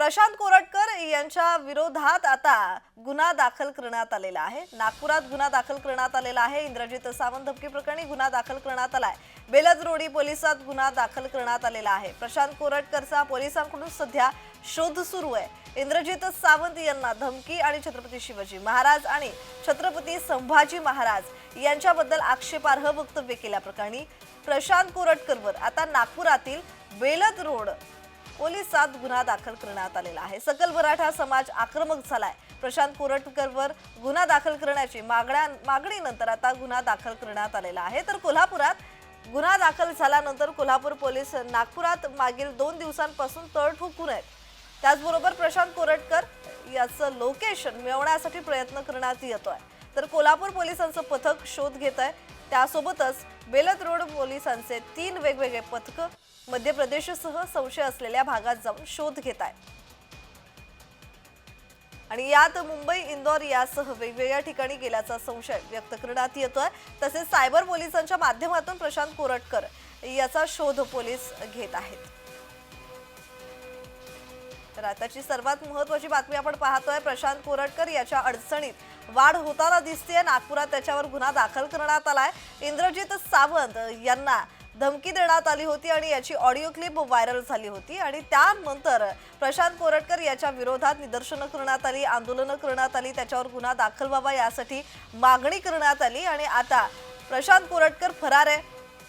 प्रशांत कोरटकर यांच्या विरोधात आता गुन्हा दाखल करण्यात आलेला आहे. नागपुरात गुन्हा दाखल करण्यात आलेला आहे. इंद्रजित सावंत धमकी प्रकरणी गुन्हा दाखल करण्यात आलाय. बेलद रोडी पोलिसात गुन्हा दाखल करण्यात आलेला आहे. प्रशांत कोरटकरचा पोलिसांकडून सध्या शोध सुरू आहे. इंद्रजित सावंत यांना धमकी आणि छत्रपती शिवाजी महाराज आणि छत्रपती संभाजी महाराज यांच्याबद्दल आक्षेपार्ह वक्तव्य केल्याप्रकरणी प्रशांत कोरटकरवर आता नागपुरातील बेलद रोड पोलिसात गुन्हा दाखल करण्यात आलेला आहे. सकल मराठा समाज आक्रमक झालाय. प्रशांत कोरटकरवर गुन्हा दाखल करण्याची मागण्या मागणीनंतर आता गुन्हा दाखल करण्यात आलेला आहे. तर कोल्हापुरात गुन्हा दाखल झाल्यानंतर कोल्हापूर पोलीस नागपुरात मागील दोन दिवसांपासून तळ ठोकून आहेत. त्याचबरोबर प्रशांत कोरटकर याचं लोकेशन मिळवण्यासाठी प्रयत्न करण्यात येतोय तर कोल्हापूर पोलिसांचं पथक शोध घेत आहे. त्यासोबतच बेलत रोड पोलिसांचे तीन वेगवेगळे पथकं मध्य प्रदेशसह संशय असलेल्या भागात जाऊन शोध घेत आहे आणि यात मुंबई इंदौर यासह वेगवेगळ्या ठिकाणी गेल्याचा संशय व्यक्त करण्यात येतोय. तसेच सायबर पोलिसांच्या माध्यमातून प्रशांत कोरटकर याचा शोध पोलीस घेत आहेत. तर आताची सर्वात महत्वाची बातमी आपण पाहतोय. प्रशांत कोरटकर याच्या अडचणीत वाढ होताना दिसते नागपुरात त्याच्यावर गुन्हा दाखल करण्यात आलाय. इंद्रजित सावंत यांना धमकी देण्यात आली होती आणि याची ऑडिओ क्लिप व्हायरल झाली होती. आणि त्यानंतर प्रशांत कोरटकर याच्या विरोधात निदर्शनं करण्यात आली आंदोलनं करण्यात आली त्याच्यावर गुन्हा दाखल व्हावा यासाठी मागणी करण्यात आली. आणि आता प्रशांत कोरटकर फरार आहे.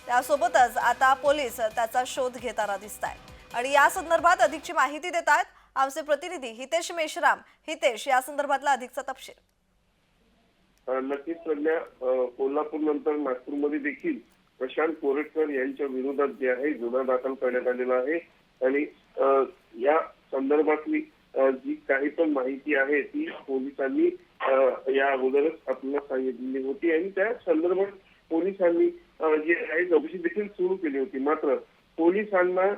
त्यासोबतच आता पोलीस त्याचा शोध घेताना दिसत आहेत आणि या संदर्भात अधिकची माहिती देत आहेत आमचे प्रतिनिधी हितेश मेश्राम. हितेश या संदर्भातला अधिकचा तपशील. नक्कीच सध्या कोल्हापूर नंतर नागपूरमध्ये देखील प्रशांत कोरटकर यांच्या विरोधात जे आहे गुन्हा दाखल करण्यात आलेला आहे. आणि या संदर्भातली जी काही पण माहिती आहे ती पोलिसांनी या अगोदरच आपल्याला सांगितलेली होती. आणि त्या संदर्भात पोलिसांनी जी जे आहे चौकशी देखील सुरू केली होती. मात्र पोलिसांना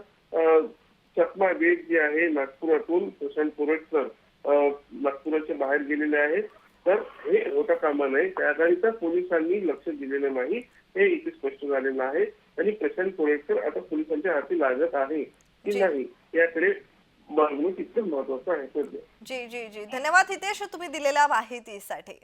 चकमा वेग जे आहे नागपुरातून प्रशांत कोरटकर नागपुराच्या बाहेर गेलेले आहेत. तर हे होता कामा नये त्याकरिता पोलिसांनी लक्ष दिलेलं नाही. हे इथे स्पष्ट झालेलं आहे. आणि प्रशांत कोरेटकर आता पोलिसांच्या हाती लागत आहे की. नाही याकडे बघणं तितकं महत्वाचं आहे सध्या. जी जी जी. धन्यवाद हितेश तुम्ही दिलेल्या माहितीसाठी.